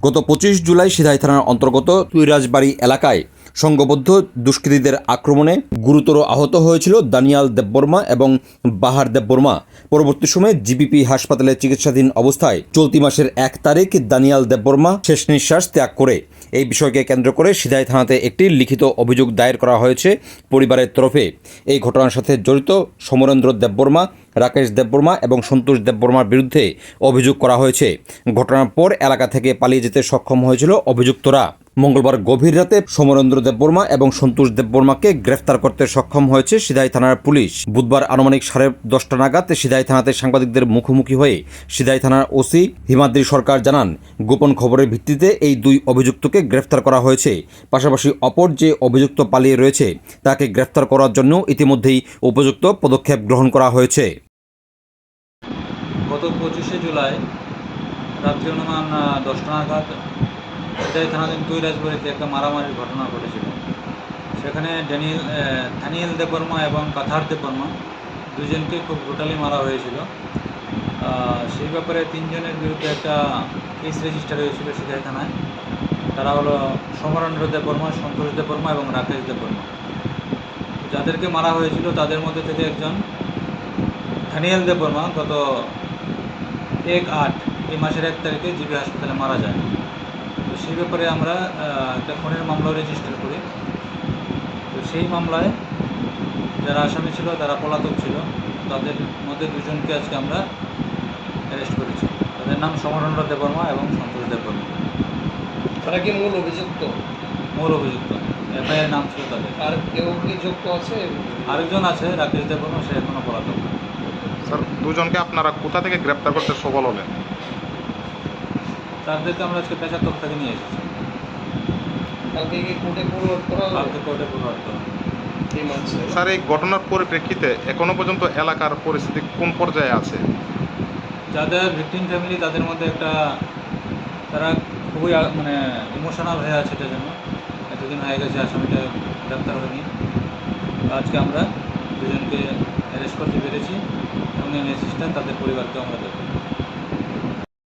গত পঁচিশ জুলাই সিধাই থানার অন্তর্গত তুইরাজবাড়ি এলাকায় সংঘবদ্ধ দুষ্কৃতীদের আক্রমণে গুরুতর আহত হয়েছিল দানিয়াল দেববর্মা এবং বাহার দেববর্মা। পরবর্তী সময়ে জিবিপি হাসপাতালে চিকিৎসাধীন অবস্থায় চলতি মাসের এক তারিখ দানিয়াল দেববর্মা শেষ নিঃশ্বাস ত্যাগ করে। এই বিষয়কে কেন্দ্র করে সিধাই থানাতে একটি লিখিত অভিযোগ দায়ের করা হয়েছে পরিবারের তরফে। এই ঘটনার সাথে জড়িত সমরেন্দ্র দেববর্মা, রাকেশ দেববর্মা এবং সন্তোষ দেববর্মার বিরুদ্ধে অভিযোগ করা হয়েছে। ঘটনার পর এলাকা থেকে পালিয়ে যেতে সক্ষম হয়েছিল অভিযুক্তরা। মঙ্গলবার গভীর রাতে সমরেন্দ্র দেববর্মা এবং সন্তোষ দেববর্মাকে গ্রেফতার করতে সক্ষম হয়েছে সিধাই থানার পুলিশ। বুধবার আনুমানিক সাড়ে দশটা নাগাদ সিধাই থানাতে সাংবাদিকদের মুখোমুখি হয়ে সিধাই থানার ওসি হিমাদ্রি সরকার জানান, গোপন খবরের ভিত্তিতে এই দুই অভিযুক্তকে গ্রেফতার করা হয়েছে। পাশাপাশি অপর যে অভিযুক্ত পালিয়ে রয়েছে, তাকে গ্রেফতার করার জন্য ইতিমধ্যেই উপযুক্ত পদক্ষেপ গ্রহণ করা হয়েছে। গত পঁচিশে জুলাই রাত্রি অনুমান দশটা নাগাদ এটাই থানাধীন দুই রাজবাড়িতে একটা মারামারির ঘটনা ঘটেছিল। সেখানে ড্যানিয়েল থানিয়েল দেববর্মা এবং কাথার দেববর্মা দুজনকে খুব ব্রুটালি মারা হয়েছিল। সেই ব্যাপারে তিনজনের বিরুদ্ধে একটা কেস রেজিস্টার হয়েছিল সিধাই থানায়। তারা হলো সমরেন্দ্র দেববর্মা সন্তোষ দেববর্মা এবং রাকেশ দেববর্মা যাদেরকে মারা হয়েছিল তাদের মধ্যে থেকে একজন থানিয়াল দেববর্মা গত এক আট এই মাসের এক তারিখে জিবি হাসপাতালে মারা যায়। তো সেই ব্যাপারে আমরা একটা খুনের মামলা রেজিস্টার করি। তো সেই মামলায় যারা আসামি ছিল তারা পলাতক ছিল তাদের মধ্যে দুজনকে আজকে আমরা অ্যারেস্ট করেছি। তাদের নাম সমরেন্দ্র দেববর্মা এবং সন্তোষ দেববর্মা। তারা কি মূল অভিযুক্ত? মূল অভিযুক্ত। এফআইআর নাম ছিল তাদের। আর কেউ কি যুক্ত আছে? আরেকজন আছে রাকেশ দেববর্মা সে এখনও পলাতক। স্যার দুজনকে আপনারা কোথা থেকে গ্রেপ্তার করতে সফল হলেন? তাদেরকে আমরা আজকে পেশাতক থেকে নিয়ে এসেছি। কালকে কি কোর্টে ফরওয়ার্ড করা কালকে কোর্টে এই মানছে। স্যার এই ঘটনার পরিপ্রেক্ষিতে এখনও পর্যন্ত এলাকার পরিস্থিতি কোন পর্যায়ে আছে? যাদের ভিকটিম ফ্যামিলি তাদের মধ্যে একটা তারা খুবই আ- মানে ইমোশনাল হয়ে আছে এটার জন্য। এতদিন হয়ে গেছে আসামিটা গ্রেপ্তার হয়নি। তো আজকে আমরা দুজনকে অ্যারেস্ট করতে পেরেছি। এবং অ্যাসিস্ট্যান্ট তাদের পরিবারকে আমরা দেবো।